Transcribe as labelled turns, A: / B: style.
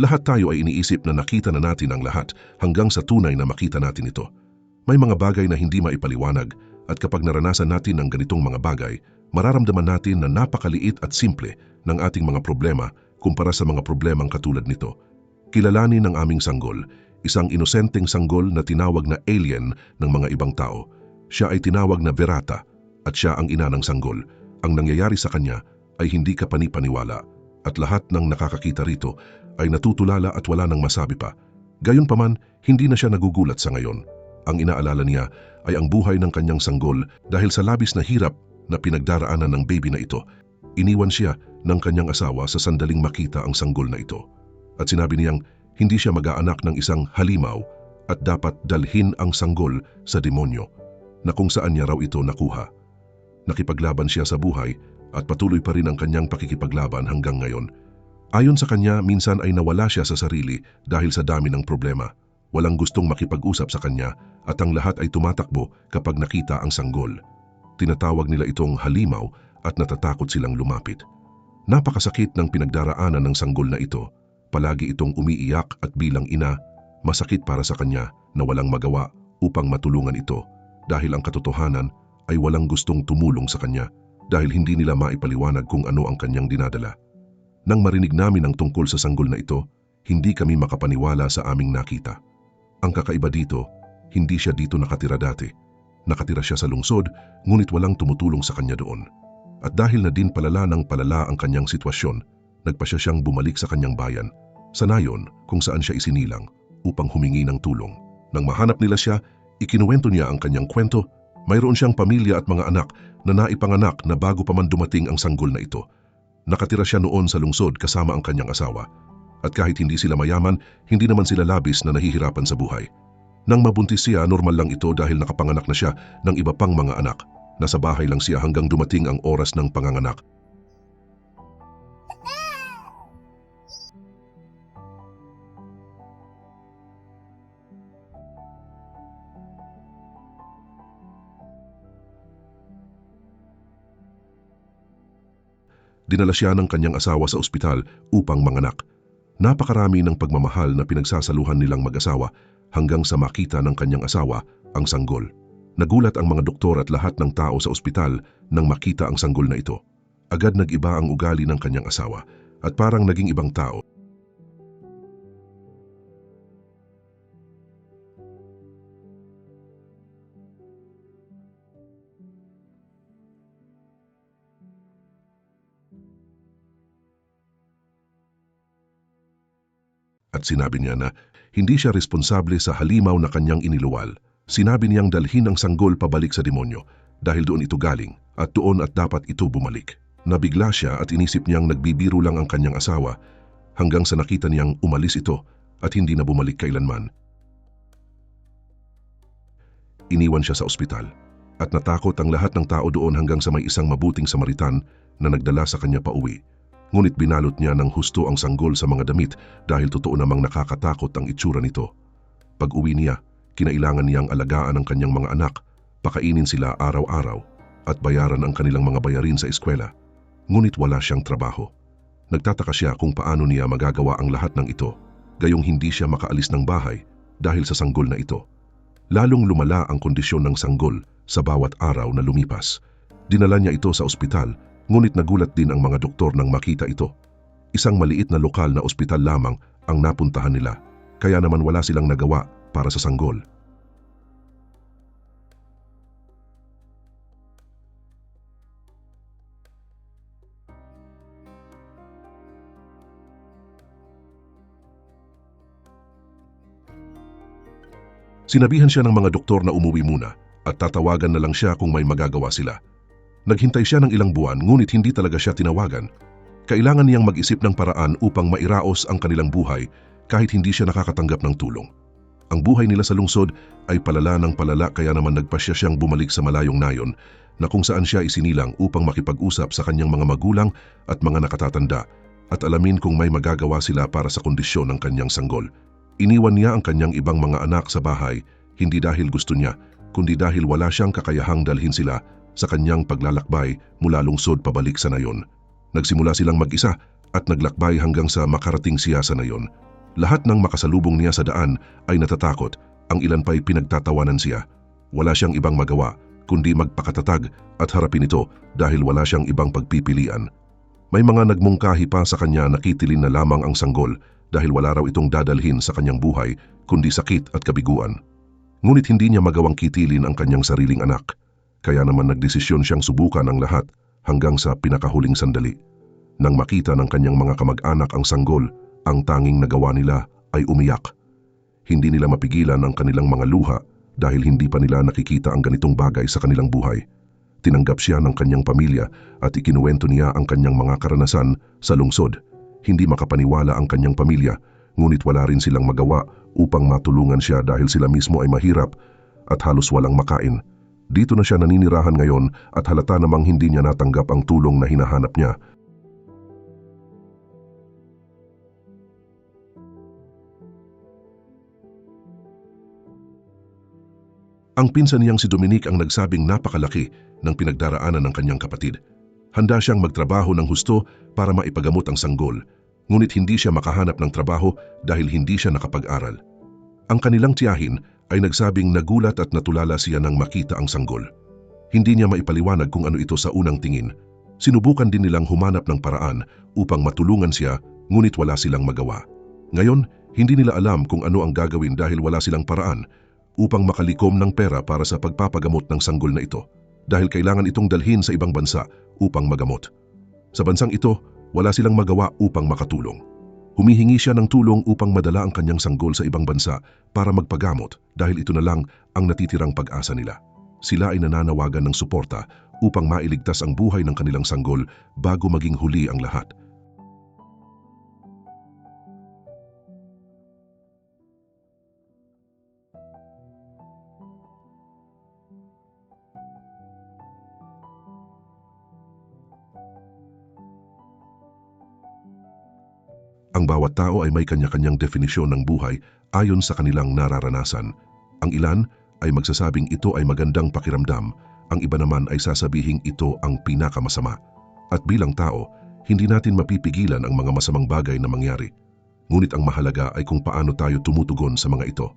A: Lahat tayo ay iniisip na nakita na natin ang lahat hanggang sa tunay na makita natin ito. May mga bagay na hindi maipaliwanag at kapag naranasan natin ang ganitong mga bagay, mararamdaman natin na napakaliit at simple ng ating mga problema kumpara sa mga problemang katulad nito. Kilalanin ng aming sanggol, isang inosenteng sanggol na tinawag na alien ng mga ibang tao. Siya ay tinawag na Verata at siya ang ina ng sanggol. Ang nangyayari sa kanya ay hindi ka panipaniwala at lahat ng nakakakita rito ay natutulala at wala nang masabi pa. Gayunpaman, hindi na siya nagugulat sa ngayon. Ang inaalala niya ay ang buhay ng kanyang sanggol dahil sa labis na hirap na pinagdaraanan ng baby na ito. Iniwan siya ng kanyang asawa sa sandaling makita ang sanggol na ito. At sinabi niyang hindi siya mag-aanak ng isang halimaw at dapat dalhin ang sanggol sa demonyo na kung saan niya raw ito nakuha. Nakipaglaban siya sa buhay at patuloy pa rin ang kanyang pakikipaglaban hanggang ngayon. Ayon sa kanya, minsan ay nawala siya sa sarili dahil sa dami ng problema. Walang gustong makipag-usap sa kanya at ang lahat ay tumatakbo kapag nakita ang sanggol. Tinatawag nila itong halimaw at natatakot silang lumapit. Napakasakit ng pinagdaraanan ng sanggol na ito. Palagi itong umiiyak at bilang ina, masakit para sa kanya na walang magawa upang matulungan ito dahil ang katotohanan ay walang gustong tumulong sa kanya dahil hindi nila maipaliwanag kung ano ang kanyang dinadala. Nang marinig namin ang tungkol sa sanggol na ito, hindi kami makapaniwala sa aming nakita. Ang kakaiba dito, hindi siya dito nakatira dati. Nakatira siya sa lungsod, ngunit walang tumutulong sa kanya doon. At dahil na din palala ng palala ang kanyang sitwasyon, nagpa siya siyang bumalik sa kanyang bayan, sa nayon kung saan siya isinilang upang humingi ng tulong. Nang mahanap nila siya, ikinuwento niya ang kanyang kwento. Mayroon siyang pamilya at mga anak na naipanganak na bago pa man dumating ang sanggol na ito. Nakatira siya noon sa lungsod kasama ang kanyang asawa. At kahit hindi sila mayaman, hindi naman sila labis na nahihirapan sa buhay. Nang mabuntis siya, normal lang ito dahil nakapanganak na siya ng iba pang mga anak. Nasa bahay lang siya hanggang dumating ang oras ng panganganak. Dinala siya ng kanyang asawa sa ospital upang manganak. Napakarami ng pagmamahal na pinagsasaluhan nilang mag-asawa hanggang sa makita ng kanyang asawa ang sanggol. Nagulat ang mga doktor at lahat ng tao sa ospital nang makita ang sanggol na ito. Agad nag-iba ang ugali ng kanyang asawa at parang naging ibang tao. At sinabi niya na hindi siya responsable sa halimaw na kanyang iniluwal. Sinabi niyang dalhin ang sanggol pabalik sa demonyo dahil doon ito galing at doon at dapat ito bumalik. Nabigla siya at inisip niyang nagbibiro lang ang kanyang asawa hanggang sa nakita niyang umalis ito at hindi na bumalik kailanman. Iniwan siya sa ospital at natakot ang lahat ng tao doon hanggang sa may isang mabuting Samaritan na nagdala sa kanya pauwi. Ngunit binalot niya ng husto ang sanggol sa mga damit dahil totoo namang nakakatakot ang itsura nito. Pag uwi niya, kinailangan niyang alagaan ang kanyang mga anak, pakainin sila araw-araw at bayaran ang kanilang mga bayarin sa eskwela. Ngunit wala siyang trabaho. Nagtataka siya kung paano niya magagawa ang lahat ng ito, gayong hindi siya makaalis ng bahay dahil sa sanggol na ito. Lalong lumala ang kondisyon ng sanggol sa bawat araw na lumipas. Dinala niya ito sa ospital Ngunit nagulat din ang mga doktor nang makita ito. Isang maliit na lokal na ospital lamang ang napuntahan nila, kaya naman wala silang nagawa para sa sanggol. Sinabihan siya ng mga doktor na umuwi muna at tatawagan na lang siya kung may magagawa sila. Naghintay siya ng ilang buwan ngunit hindi talaga siya tinawagan. Kailangan niyang mag-isip ng paraan upang mairaos ang kanilang buhay kahit hindi siya nakakatanggap ng tulong. Ang buhay nila sa lungsod ay palala ng palala kaya naman nagpasya siyang bumalik sa malayong nayon na kung saan siya isinilang upang makipag-usap sa kanyang mga magulang at mga nakatatanda at alamin kung may magagawa sila para sa kondisyon ng kanyang sanggol. Iniwan niya ang kanyang ibang mga anak sa bahay hindi dahil gusto niya kundi dahil wala siyang kakayahang dalhin sila sa kanyang paglalakbay mula lungsod pabalik sa nayon. Nagsimula silang mag-isa at naglakbay hanggang sa makarating siya sa nayon. Lahat ng makasalubong niya sa daan ay natatakot, ang ilan pa'y pinagtatawanan siya. Wala siyang ibang magawa kundi magpakatatag at harapin ito dahil wala siyang ibang pagpipilian. May mga nagmungkahi pa sa kanya na kitilin na lamang ang sanggol dahil wala raw itong dadalhin sa kanyang buhay kundi sakit at kabiguan. Ngunit hindi niya magawang kitilin ang kanyang sariling anak. Kaya naman nagdesisyon siyang subukan ang lahat hanggang sa pinakahuling sandali. Nang makita ng kanyang mga kamag-anak ang sanggol, ang tanging nagawa nila ay umiyak. Hindi nila mapigilan ang kanilang mga luha dahil hindi pa nila nakikita ang ganitong bagay sa kanilang buhay. Tinanggap siya ng kanyang pamilya at ikinuwento niya ang kanyang mga karanasan sa lungsod. Hindi makapaniwala ang kanyang pamilya, ngunit wala rin silang magawa upang matulungan siya dahil sila mismo ay mahirap at halos walang makain. Dito na siya naninirahan ngayon at halata namang hindi niya natanggap ang tulong na hinahanap niya. Ang pinsan niyang si Dominic ang nagsabing napakalaki ng pinagdaraanan ng kanyang kapatid. Handa siyang magtrabaho ng husto para maipagamot ang sanggol, ngunit hindi siya makahanap ng trabaho dahil hindi siya nakapag-aral. Ang kanilang tiyahin ay nagsabing nagulat at natulala siya nang makita ang sanggol. Hindi niya maipaliwanag kung ano ito sa unang tingin. Sinubukan din nilang humanap ng paraan upang matulungan siya ngunit wala silang magawa. Ngayon, hindi nila alam kung ano ang gagawin dahil wala silang paraan upang makalikom ng pera para sa pagpapagamot ng sanggol na ito dahil kailangan itong dalhin sa ibang bansa upang magamot. Sa bansang ito, wala silang magawa upang makatulong. Humihingi siya ng tulong upang madala ang kanyang sanggol sa ibang bansa para magpagamot dahil ito na lang ang natitirang pag-asa nila. Sila ay nananawagan ng suporta upang mailigtas ang buhay ng kanilang sanggol bago maging huli ang lahat. Ang bawat tao ay may kanya-kanyang definisyon ng buhay ayon sa kanilang nararanasan. Ang ilan ay magsasabing ito ay magandang pakiramdam, ang iba naman ay sasabihing ito ang pinakamasama. At bilang tao, hindi natin mapipigilan ang mga masamang bagay na mangyari. Ngunit ang mahalaga ay kung paano tayo tumutugon sa mga ito.